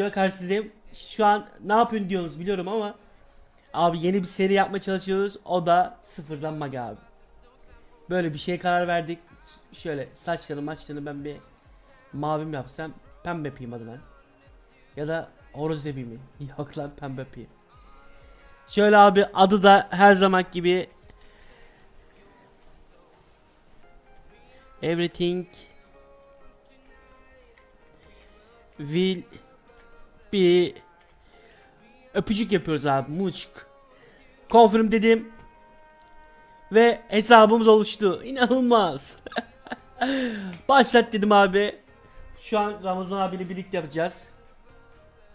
bir videoda karşınızdayım. Şu an ne yapıyorsun diyorsunuz biliyorum ama abi yeni bir seri yapmaya çalışıyoruz. O da sıfırdan maga abi. Böyle bir şeye karar verdik. Şöyle saçlarını maçlarını ben bir mavi mi yapsam pembe yapayım adı ben. Ya da horoz mı? Yok lan pembe yapayım. Şöyle abi adı da her zaman gibi Everything will be öpücük yapıyoruz abi muçk. Confirm dedim. Ve hesabımız oluştu. İnanılmaz. Başlat dedim abi. Şu an Ramazan abiyle birlikte yapacağız.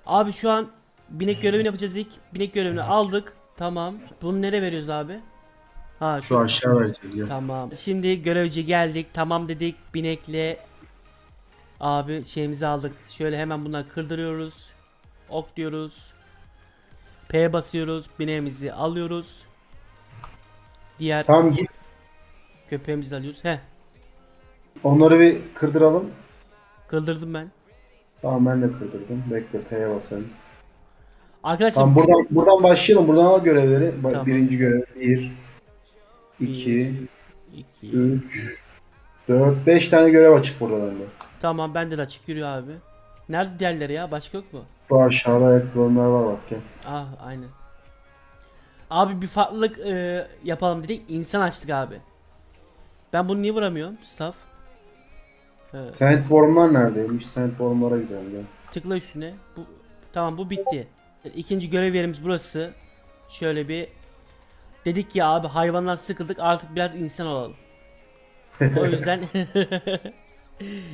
Abi şu an binek görevini yapacağız ilk. Binek görevini aldık. Tamam. Bunu nereye veriyoruz abi? Ha Şu aşağı vereceğiz ya. Tamam. Şimdi görevci geldik. Tamam dedik. Binekle abi şeyimizi aldık. Şöyle hemen bunları kırdırıyoruz. Ok diyoruz. P basıyoruz. Bineğimizi alıyoruz. Diğer Tamam git. köpeğimizi de alıyoruz. He. Onları bir kırdıralım. Kırdırdım ben. Tamam ben de kırdırdım. Bekle P'ye basayım. Arkadaşlar Tamam buradan buradan başlayalım. Buradan al görevleri. Tamam. Birinci görev 1 2 2 3 4 5 tane görev açık burada bende. Tamam bende de açık yürüyor abi. Nerede diğerleri ya? Başka yok mu? Şu aşağıda elektronlar var bak gel. Ah aynen. Abi bir farklılık e, yapalım dedik. İnsan açtık abi. Ben bunu niye vuramıyorum? Staff. Evet. Sandworm'lar neredeymiş? Sandworm'lara gidelim gel. Tıkla üstüne. Bu tamam bu bitti. İkinci görev yerimiz burası. Şöyle bir dedik ki abi hayvanlar sıkıldık artık biraz insan olalım. O yüzden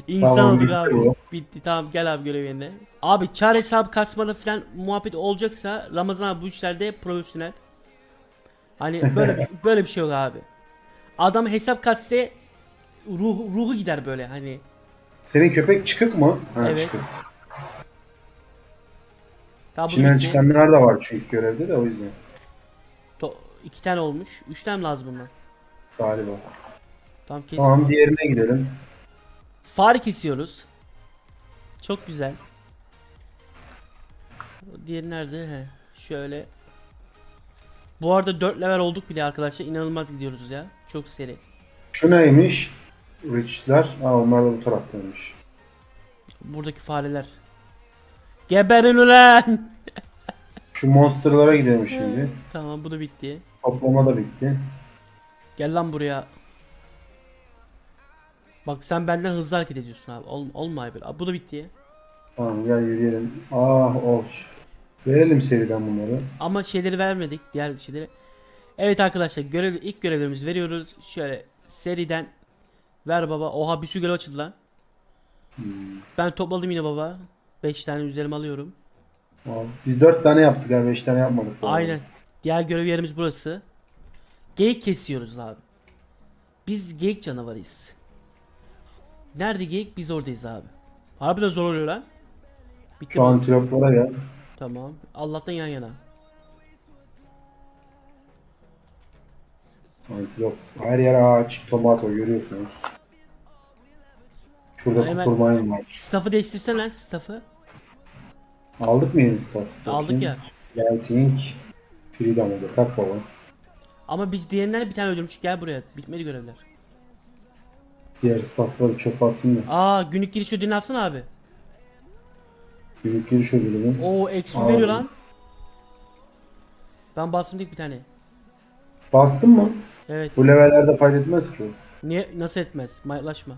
insan Tamam, bitti abi. bu. Bitti tamam gel abi görev yerine. Abi çar hesabı kasmalı falan muhabbet olacaksa Ramazan abi bu işlerde profesyonel. Hani böyle böyle bir şey yok abi. Adam hesap kaste ruh, ruhu gider böyle hani. Senin köpek çıkık mı? Ha Evet. çıkık. Daha İçinden bitti. çıkanlar da var çünkü görevde de o yüzden. To- iki tane olmuş. Üç tane lazım bundan? Galiba. Tamam. Tamam diğerine gidelim. Fare kesiyoruz. Çok güzel. Diğeri nerede? He. Şöyle. Bu arada 4 level olduk bile arkadaşlar. İnanılmaz gidiyoruz ya. Çok seri. Şu neymiş? Rich'ler. Ha onlar da bu taraftaymış. Buradaki fareler. Geberin ulan! Şu monsterlara gidelim şimdi. tamam bu da bitti. Toplama da bitti. Gel lan buraya. Bak sen benden hızlı hareket ediyorsun abi. Ol, olmay böyle. Abi, bu da bitti. Tamam gel yürüyelim. Ah olç. Verelim seriden bunları. Ama şeyleri vermedik. Diğer şeyleri. Evet arkadaşlar görev ilk görevlerimizi veriyoruz. Şöyle seriden ver baba. Oha bir sürü görev açıldı lan. Hmm. Ben topladım yine baba. 5 tane üzerime alıyorum. Al. Biz dört tane yaptık ha beş tane yapmadık. Aynen. Diğer görev yerimiz burası. Geyik kesiyoruz abi. Biz geyik canavarıyız. Nerede geyik? Biz oradayız abi. Harbiden zor oluyor lan. Bitti Şu mi? antiloplara gel. Tamam. Allah'tan yan yana. Antilop. Her yer ağaç, tomato görüyorsunuz. Şurada Hemen- kukurmayın var. Staff'ı değiştirsen lan staff'ı. Aldık mı yeni staff? Aldık ya. Lighting. Freedom'u da tak baba. Ama biz diğerinden bir tane öldürmüş. Gel buraya. Bitmedi görevler. Diğer staffları çöpe atayım da. Aa günlük giriş ödülünü alsana abi. Büyük giriş ödülü. Oo eksi veriyor lan. Ben bastım dik bir tane. Bastın mı? Evet. Bu levellerde fayda etmez ki o. Niye nasıl etmez? Maylaşma.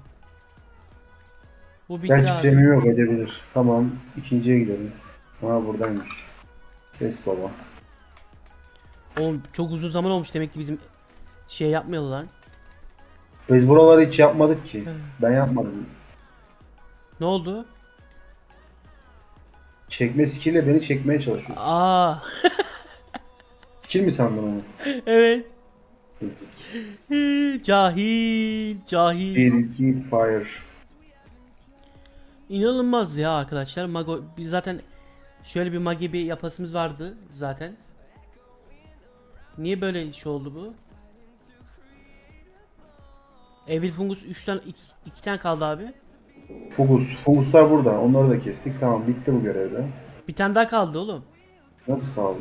Bu bitti Gerçi abi. premium yok edebilir. Tamam. ikinciye gidelim. Ha buradaymış. Kes baba. Oğlum çok uzun zaman olmuş demek ki bizim şey yapmayalı lan. Biz buraları hiç yapmadık ki. Ben yapmadım. Ne oldu? Çekme skill'le beni çekmeye çalışıyorsun. Aa Skill mi sandın onu? evet. Ezik. cahil, cahil. 1 2 fire. İnanılmaz ya arkadaşlar. Mago biz zaten şöyle bir magi bir yapasımız vardı zaten. Niye böyle şey oldu bu? Evil Fungus 3 tane 2 tane kaldı abi. Fungus. Funguslar burada. Onları da kestik. Tamam bitti bu görevde. Bir tane daha kaldı oğlum. Nasıl kaldı?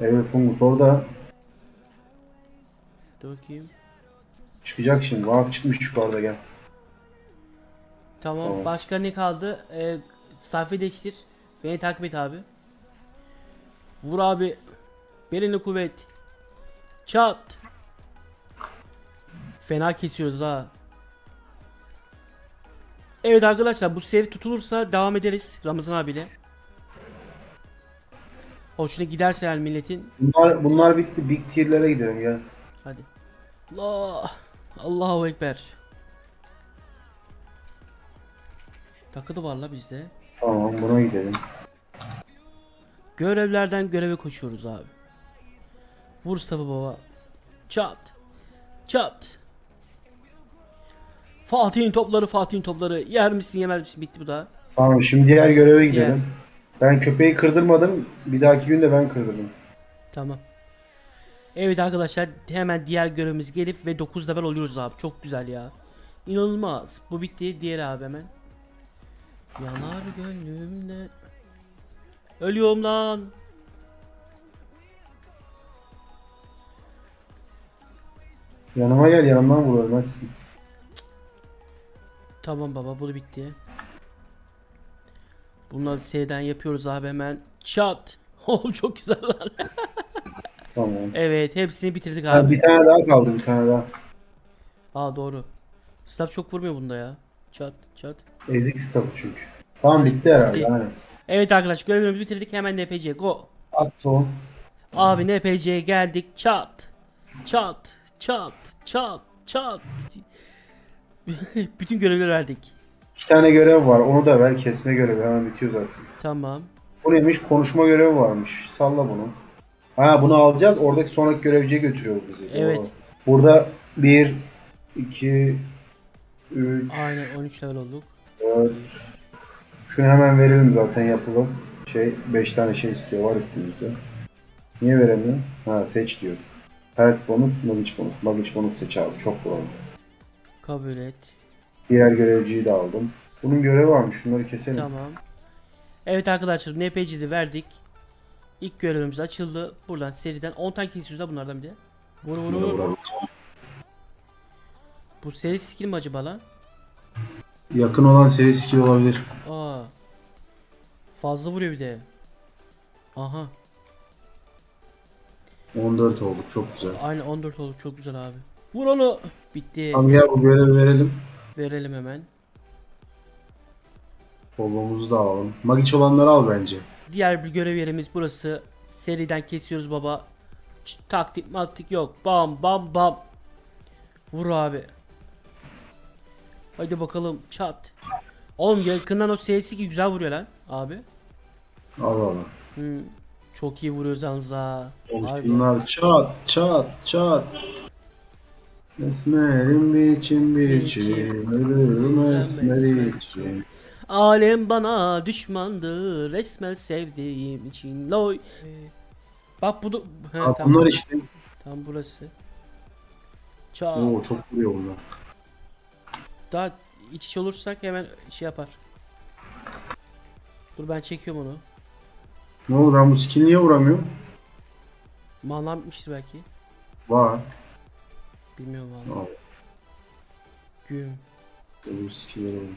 Evet fungus orada Dur bakayım. çıkacak şimdi. Vahap çıkmış yukarıda gel. Tamam. Tamam. Başka ne kaldı? Ee, sayfayı değiştir. Beni takip et abi. Vur abi. Belini kuvvet. Çat. Fena kesiyoruz ha. Evet arkadaşlar bu seri tutulursa devam ederiz Ramazan abiyle. Hoşuna giderse yani milletin. Bunlar, bunlar bitti. Big tier'lere gidelim gel. Hadi. Allah. Allahu Ekber. Takılı var la bizde. Tamam buna gidelim. Görevlerden göreve koşuyoruz abi. Vur Mustafa baba. Çat. Çat. Fatih'in topları Fatih'in topları. Yer misin yemez misin? Bitti bu da. Tamam şimdi diğer göreve gidelim. Diğer. Ben köpeği kırdırmadım. Bir dahaki gün de ben kırdırdım. Tamam. Evet arkadaşlar hemen diğer görevimiz gelip ve 9 level oluyoruz abi. Çok güzel ya. İnanılmaz. Bu bitti. Diğer abi hemen. Yanar gönlümde. Ölüyorum lan. Yanıma gel yanımdan vur ölmezsin. Tamam baba bu da bitti. Bunları seriden yapıyoruz abi hemen. Çat. Oh çok güzel lan. Tamam. Evet hepsini bitirdik Ha, abi. bir tane daha kaldı bir tane daha. Aa doğru. Staff çok vurmuyor bunda ya. Çat çat. Ezik staff'ı çünkü. Tamam bitti herhalde. Bitti. Aynen. Evet arkadaşlar görevimizi bitirdik hemen NPC go. At o. Abi NPC'ye geldik çat. Çat çat çat çat. Bütün görevleri verdik. İki tane görev var. Onu da ver. Kesme görevi hemen bitiyor zaten. Tamam. Bu neymiş? Konuşma görevi varmış. Salla bunu. Ha bunu alacağız. Oradaki sonraki görevciye götürüyor bizi. Evet. Doğru. Burada 1, 2, 3, Aynen 13 level olduk. 4. Şunu hemen verelim zaten yapılı. Şey 5 tane şey istiyor var üstümüzde. Niye veremiyor? Ha seç diyor. Health bonus, magic bonus. Magic bonus seç abi. Çok kullandım. Kabul et. Diğer görevciyi de aldım. Bunun görevi varmış. Şunları keselim. Tamam. Evet arkadaşlar NPC'de verdik. İlk görevimiz açıldı. Buradan seriden 10 tane kesiyoruz da bunlardan bir de. Vur vur vur. Bu seri skill mi acaba lan? Yakın olan seri skill olabilir. Aa. Fazla vuruyor bir de. Aha. 14 olduk. Çok güzel. Aynı 14 olduk çok güzel abi. Vur onu. Bitti. Tamam gel bu görevi verelim. Verelim hemen. Kolumuzu da alalım. Magic olanları al bence. Diğer bir görev yerimiz burası. Seriden kesiyoruz baba. Taktik maktik yok. Bam bam bam. Vur abi. Hadi bakalım çat. Oğlum yakından o serisi ki güzel vuruyor lan abi. Al al. Hmm, çok iyi vuruyor yalnız ha. Harbi. Bunlar çat çat çat. Esmerim biçim biçim ölürüm esmer için. Alem bana düşmandı resmen sevdiğim için loy. Bak bu da He, Ha, tamam. bunlar işte. Tam burası. Çat. Oo çok vuruyor bunlar. Daha iç iç olursak hemen şey yapar. Dur ben çekiyorum onu. Ne oldu ben bu skill niye vuramıyorum? Manam bitmiştir belki. Var. Bilmiyorum valla. Al. Güm. Bu skill'leri var.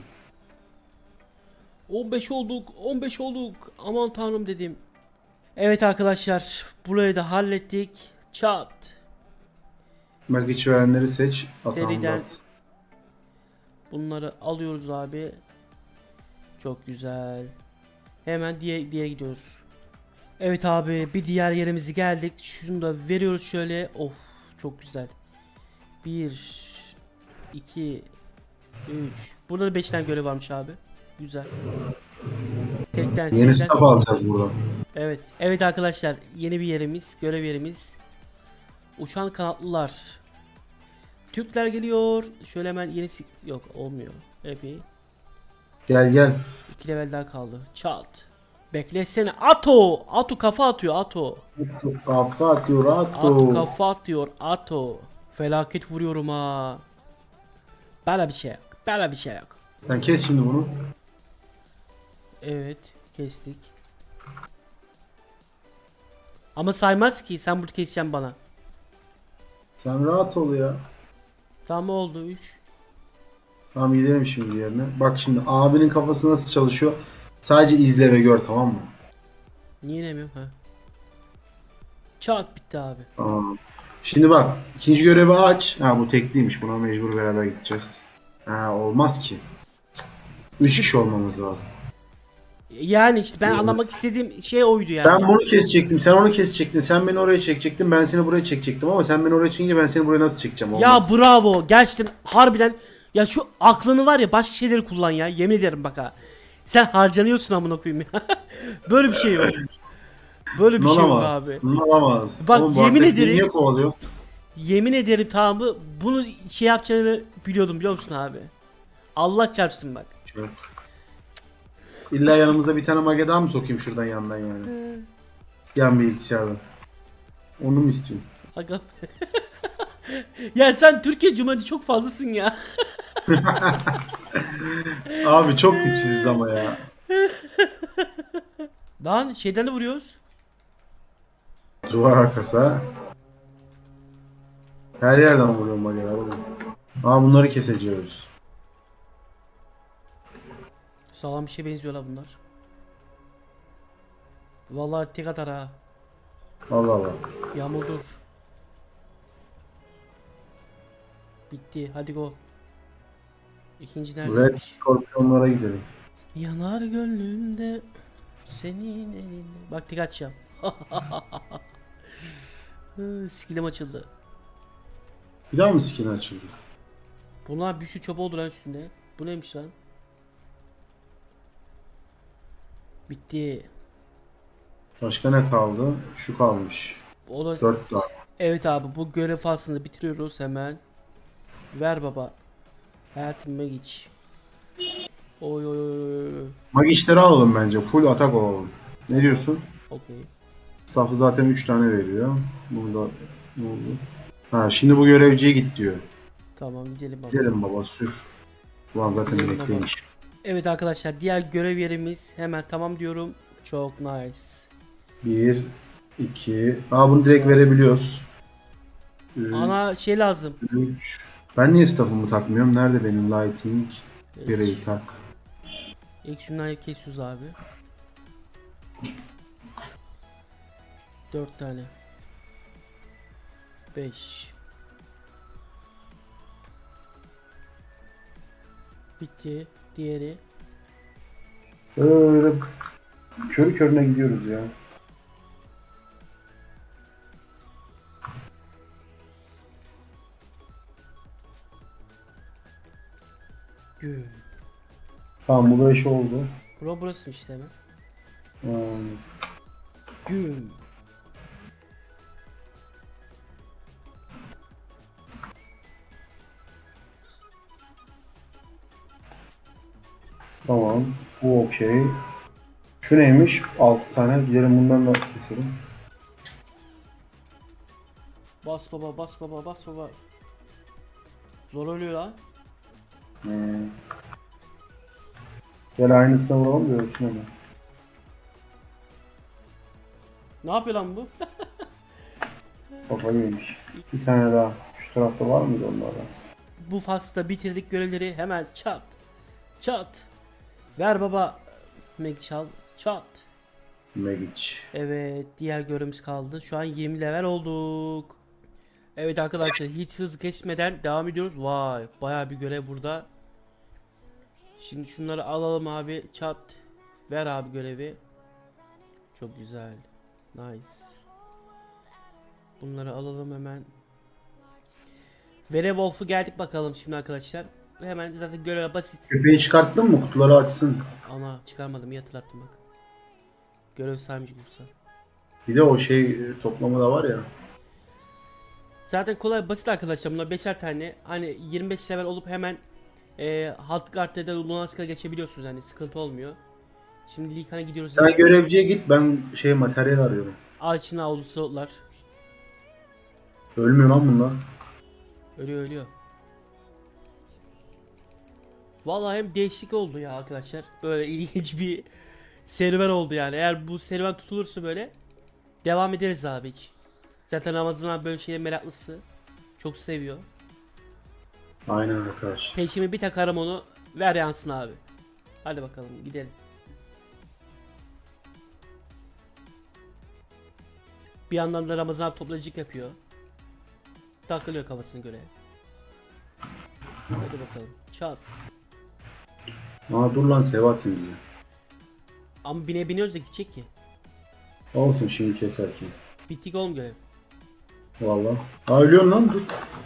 15 olduk. 15 olduk. Aman tanrım dedim. Evet arkadaşlar. Burayı da hallettik. Çat. Magic verenleri seç. Atağımız Seriden. atsın. Bunları alıyoruz abi. Çok güzel. Hemen diye diye gidiyoruz. Evet abi bir diğer yerimizi geldik. Şunu da veriyoruz şöyle. Of çok güzel. 1 2 3 Burada da 5 tane görev varmış abi. Güzel. Tekten Yeni staff alacağız buradan. Evet. Evet arkadaşlar yeni bir yerimiz, görev yerimiz. Uçan kanatlılar. Türkler geliyor. Şöyle hemen yenisi yok olmuyor. Epey. Gel gel. İki level daha kaldı. Çat. Beklesene. Ato. Ato kafa atıyor Ato. Kafa atıyor Ato atıyor. kafa atıyor Ato. Felaket vuruyorum ha. Böyle bir şey yok. Böyle bir şey yok. Sen kes şimdi bunu. Evet kestik. Ama saymaz ki sen bunu keseceksin bana. Sen rahat ol ya. Tamam oldu 3. Tamam gidelim şimdi diğerine. Bak şimdi abinin kafası nasıl çalışıyor. Sadece izle ve gör tamam mı? Niye inemiyorum ha? Çat bitti abi. Tamam. Şimdi bak ikinci görevi aç. Ha bu tekliymiş. Buna mecbur beraber gideceğiz. Ha olmaz ki. Üç kişi olmamız lazım. Yani işte ben Evet. anlamak istediğim şey oydu yani. Ben bunu kesecektim. Sen onu kesecektin. Sen beni oraya çekecektin. Ben seni buraya çekecektim ama sen beni oraya çekince ben seni buraya nasıl çekeceğim? Ya Olmaz. bravo. Gerçekten harbiden ya şu aklını var ya başka şeyleri kullan ya. Yemin ederim bak ha. Sen harcanıyorsun amına koyayım ya. Böyle bir şey yok. Böyle bir şey yok Olamaz. abi. Olamaz. Bak, Oğlum, bu yemin arkadaş beni ederim- Niye kovalıyor? Yemin ederim tamam mı? Bunu şey yapacağını biliyordum biliyor musun abi? Allah çarpsın bak. Şöyle. İlla yanımıza bir tane mage daha mı sokayım şuradan yandan yani? Yan bilgisayardan. Onu mu istiyorsun? Aga. ya sen Türkiye Cumhuriyeti çok fazlasın ya. Abi çok tipsiziz ama ya. Lan şeyden de vuruyoruz. Duvar arkası ha. Her yerden vuruyorum mageler oğlum. Aa bunları keseceğiz. Sağlam bir şey benziyorlar bunlar. Vallahi tek atar ha. Allah Allah. Yağmurdur. Bitti. Hadi go. İkinci nerede? Red Scorpion'lara gidelim. Yanar gönlümde senin elinde. Bak tek açacağım. Skillim açıldı. Bir daha mı skin açıldı? Bunlar bir sürü çöp oldu lan üstünde. Bu neymiş lan? Bitti. Başka ne kaldı? Şu kalmış. O da... Dört tane. Evet abi bu görev faslını bitiriyoruz hemen. Ver baba. Hayatım geç. Oy oy oy oy. Magişleri alalım bence. Full atak olalım. Ne diyorsun? Okey. Staff'ı zaten 3 tane veriyor. Burada ne oldu? Ha şimdi bu görevciye git diyor. Tamam gidelim baba. Gidelim baba sür. Ulan zaten Gidelim. Evet arkadaşlar diğer görev yerimiz hemen tamam diyorum. Çok nice. 1 2 Aa bunu direkt verebiliyoruz. Ana şey lazım. 3 Ben niye staff'ımı takmıyorum? Nerede benim lighting? Bireyi tak. İlk şunları kesiyoruz abi. Dört tane. Beş. Bitti. Diğeri. Öyle körü körüne gidiyoruz ya. Güm. Tamam bu da iş oldu. Bura burası işte hemen. Hmm. Güm. Tamam. Bu okey. Şu neymiş? 6 tane. Gidelim bundan da keselim. Bas baba bas baba bas baba. Zor ölüyor lan. Hmm. Gel aynısına vuralım da ölsün hemen. Ne yapıyor lan bu? Kafayı yemiş. Bir tane daha. Şu tarafta var mıydı onlardan? bu fasla bitirdik görevleri hemen çat. Çat. Ver baba. Meg çal. Çat. Megic. Evet diğer görevimiz kaldı. Şu an 20 level olduk. Evet arkadaşlar hiç hız geçmeden devam ediyoruz. Vay bayağı bir görev burada. Şimdi şunları alalım abi. Çat. Ver abi görevi. Çok güzel. Nice. Bunları alalım hemen. Werewolf'u geldik bakalım şimdi arkadaşlar. Hemen zaten görev basit. Köpeği çıkarttın mı? Kutuları açsın. Ana çıkarmadım iyi hatırlattım bak. Görev saymış yoksa. Bir de o şey e, toplama da var ya. Zaten kolay basit arkadaşlar bunlar beşer tane. Hani 25 level olup hemen e, Guard'da da Lunask'a geçebiliyorsunuz hani sıkıntı olmuyor. Şimdi Likan'a gidiyoruz. Sen görevciye git ben şey materyal arıyorum. Ağaçın avlusular. Ölmüyor lan bunlar. Ölüyor ölüyor. Vallahi hem değişik oldu ya arkadaşlar. Böyle ilginç bir serüven oldu yani. Eğer bu serüven tutulursa böyle devam ederiz abi hiç. Zaten Ramazan abi böyle şeye meraklısı. Çok seviyor. Aynen arkadaş. Peşime bir takarım onu. Ver yansın abi. Hadi bakalım gidelim. Bir yandan da Ramazan abi toplayıcılık yapıyor. Takılıyor kafasına göre. Hadi bakalım. Çat. Aa dur lan Sevatin bizi. Ama bine biniyoruz da gidecek ki. Olsun şimdi keserken. Bittik oğlum görev. Valla. Aa ölüyorsun lan dur.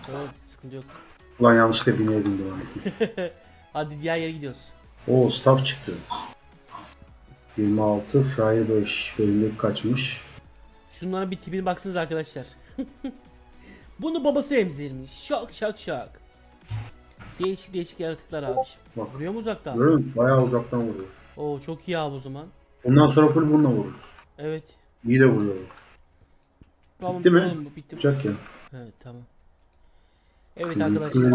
Tamam sıkıntı yok. Ulan yanlışlıkla bineye bindim anasını. Hadi diğer yere gidiyoruz. Oo staff çıktı. 26 Fry 5 bölümlük kaçmış. Şunların bir tipine baksanız arkadaşlar. Bunu babası emzirmiş. Şak şak şak. Değişik değişik yaratıklar abi. Bak. Vuruyor mu uzaktan? Görüyor musun? Bayağı uzaktan vuruyor. Oo çok iyi abi o zaman. Bundan sonra full bununla vururuz. Evet. İyi de vuruyor. Tamam, Bitti mi? bu bitti. Yapacak ya. Evet tamam. Evet arkadaşlar.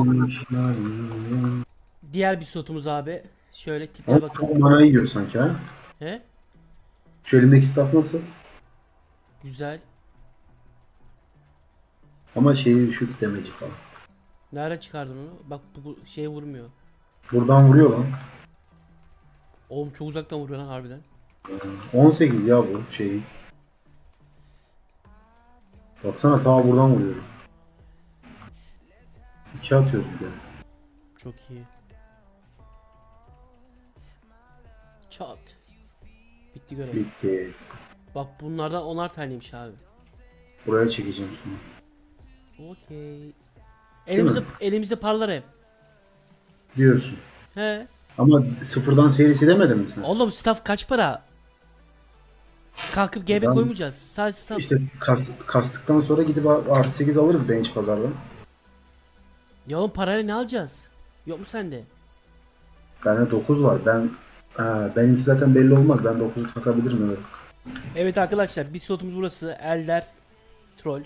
Diğer bir slotumuz abi. Şöyle tipine Ama çok mana yiyor sanki ha. He? Şu elindeki staff nasıl? Güzel. Ama şeyi düşük demeci falan. Nerede çıkardın onu? Bak bu, bu şeye vurmuyor. Buradan vuruyor lan. Oğlum çok uzaktan vuruyor lan harbiden. 18 ya bu şeyi. Baksana ta buradan vuruyorum. 2 atıyoruz bir de. Çok iyi. Çat. Bitti görev. Bitti. Bak bunlardan onar taneymiş abi. Buraya çekeceğim sonra. Okey. Elimizde mi? elimizde parlar hep. Diyorsun. He. Ama sıfırdan serisi demedin mi sen? Oğlum staff kaç para? Kalkıp GB Ben- koymayacağız. Sadece staff. İşte kas, kastıktan sonra gidip artı 8 alırız bench pazardan. Ya oğlum parayla ne alacağız? Yok mu sende? Bende 9 var. Ben ha, benimki zaten belli olmaz. Ben 9'u takabilirim evet. Evet arkadaşlar bir slotumuz burası. Elder Troll.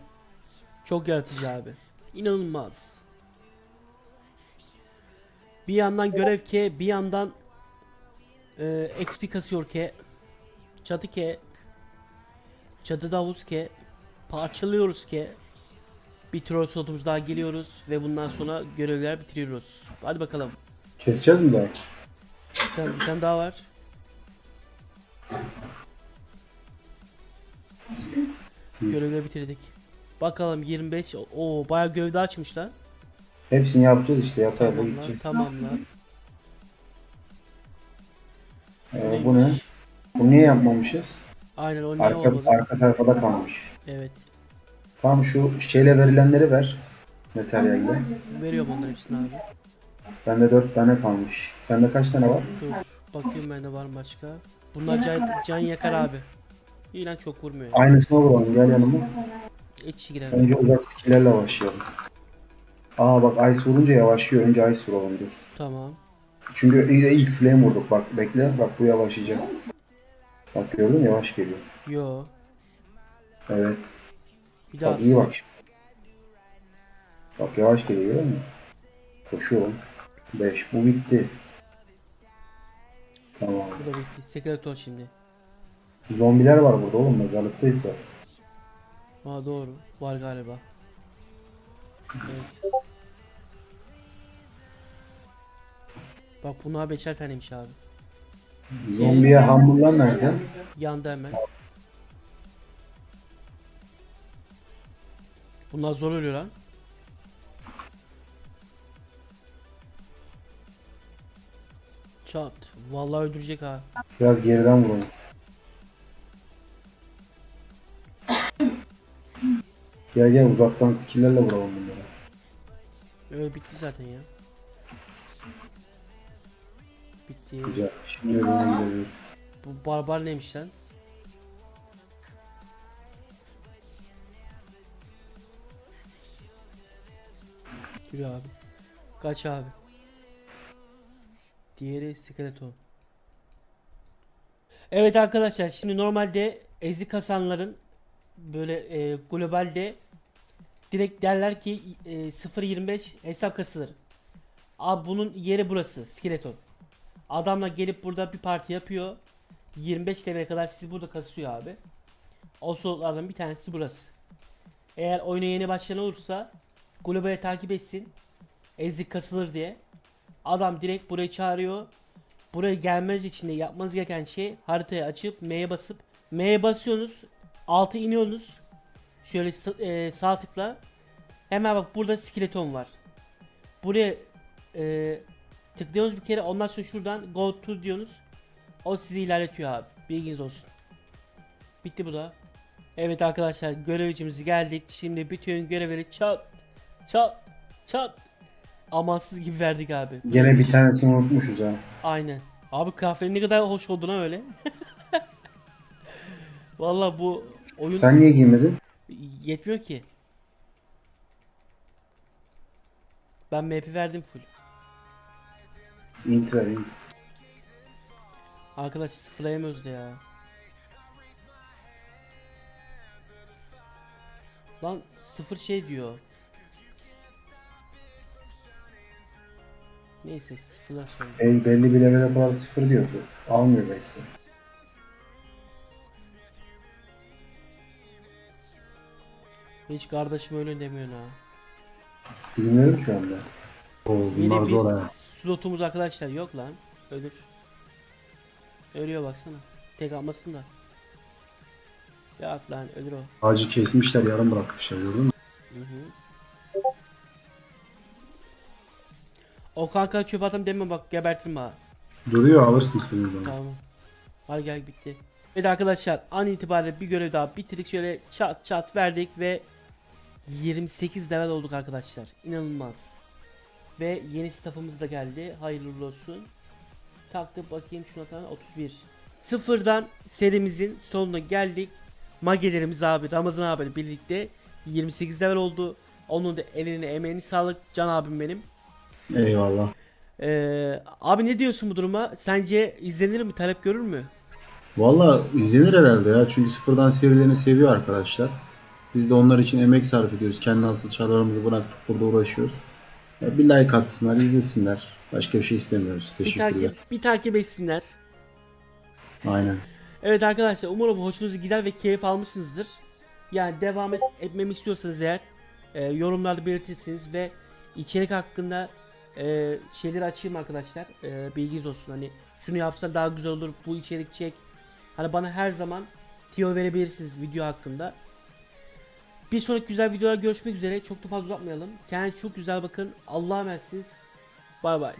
Çok yaratıcı abi. İnanılmaz. Bir yandan görev ke, bir yandan e, XP kasıyor ke, çatı ke, çatıda havuz ke, parçalıyoruz ke. Bir troll slotumuz daha geliyoruz ve bundan sonra görevler bitiriyoruz. Hadi bakalım. Keseceğiz mi daha? Bir tane, bir tane daha var. Görevleri bitirdik. Bakalım 25. Oo bayağı görev daha açmış lan. Hepsini yapacağız işte. Yapa yapa Tamam lan, gideceğiz. tamam lan. Ee, bu ne? Bu niye yapmamışız? Aynen o niye Arka, olmadı? arka sayfada kalmış. Evet. Tamam şu şeyle verilenleri ver. Materyalle. Veriyorum onların hepsini abi. Bende 4 tane kalmış. Sende kaç tane var? Dur. Bakayım bende var mı başka. Bunlar can, can yakar abi. İyi lan çok vurmuyor. Yani. Aynısına vuralım. Gel yanıma. İç girer. Önce uzak skill'lerle başlayalım. Aa bak ice vurunca yavaşlıyor. Önce ice vuralım dur. Tamam. Çünkü ilk flame vurduk bak bekle bak bu yavaşlayacak. Bak gördün yavaş geliyor. Yo. Evet. Bir daha. Bak iyi bak şimdi. Bak yavaş geliyor görüyor musun? Koşuyor. 5 bu bitti. Tamam. Bu da bitti. Sekreter şimdi. Zombiler var burada oğlum mezarlıktayız zaten. Aa doğru. Var galiba. Evet. Bak bunlar beşer taneymiş abi. Zombiye hamburlar nerede? Yandı hemen. Bunlar zor ölüyor lan. Çat. Vallahi öldürecek ha. Biraz geriden vuralım. Gel gel uzaktan skill'lerle vuralım bunları. Öyle bitti zaten ya. Bitti. Güzel. Şimdi öbürüne gidebiliriz. Bu barbar neymiş lan? Yürü abi. Kaç abi. Diğeri skeleton. Evet arkadaşlar şimdi normalde ezik kasanların böyle e, globalde direkt derler ki e, 0.25 hesap kasılır. Abi bunun yeri burası. Skeleton. Adamla gelip burada bir parti yapıyor. 25 TL'ye kadar sizi burada kasıyor abi. O slotlardan bir tanesi burası. Eğer oyuna yeni başlayan olursa globale takip etsin. Ezik kasılır diye. Adam direkt burayı çağırıyor. Buraya gelmeniz için de yapmanız gereken şey haritayı açıp M'ye basıp M'ye basıyorsunuz. Altı iniyorsunuz. Şöyle e, sağ tıkla. Hemen bak burada skeleton var. Buraya e, tıklıyorsunuz bir kere ondan sonra şuradan go to diyorsunuz. O sizi ilerletiyor abi. Bilginiz olsun. Bitti bu da. Evet arkadaşlar görevcimiz geldik. Şimdi bütün görevleri çat çat çat amansız gibi verdik abi. Gene bir tanesini unutmuşuz ha. Aynen. Abi kıyafetin ne kadar hoş oldu lan öyle. Vallahi bu oyun Sen niye giymedin? Yetmiyor ki. Ben MP verdim full. Int ver int. Arkadaş sıfırlayamıyoruz da ya. Lan sıfır şey diyor. Neyse sıfırlar sonra. Bel- belli bir levele kadar sıfır diyordu. Almıyor belki Hiç kardeşim öyle demiyorsun ha. Bilmiyorum ki de. Oo, Yeni bunlar bir zor ha. slotumuz arkadaşlar yok lan. Ölür. Ölüyor baksana. Tek almasın da. Yok lan ölür o. Ağacı kesmişler yarım bırakmışlar gördün mü? Hı hı. O kanka çöp atam deme bak gebertirim ha. Duruyor alırsın senin zaman. Tamam. Hadi gel bitti. Evet arkadaşlar an itibariyle bir görev daha bitirdik. Şöyle çat çat verdik ve 28 level olduk arkadaşlar. İnanılmaz. Ve yeni staffımız da geldi. Hayırlı olsun. Taktık bakayım şuna tane 31. Sıfırdan serimizin sonuna geldik. Magelerimiz abi Ramazan abi birlikte 28 level oldu. Onun da eline emeğini sağlık Can abim benim. Eyvallah. Ee, abi ne diyorsun bu duruma? Sence izlenir mi? Talep görür mü? Valla izlenir herhalde ya. Çünkü sıfırdan serilerini seviyor arkadaşlar. Biz de onlar için emek sarf ediyoruz. Kendi asıl çağlarımızı bıraktık burada uğraşıyoruz. Bir like atsınlar, izlesinler. Başka bir şey istemiyoruz. Bir Teşekkürler. takip, bir takip etsinler. Aynen. Evet arkadaşlar umarım hoşunuza gider ve keyif almışsınızdır. Yani devam et, etmemi istiyorsanız eğer e, yorumlarda belirtirsiniz ve içerik hakkında e, şeyleri açayım arkadaşlar. E, bilginiz olsun hani şunu yapsa daha güzel olur bu içerik çek. Hani bana her zaman tiyo verebilirsiniz video hakkında. Bir sonraki güzel videolar görüşmek üzere. Çok da fazla uzatmayalım. Kendinize çok güzel bakın. Allah'a emanetsiniz. Bay bay.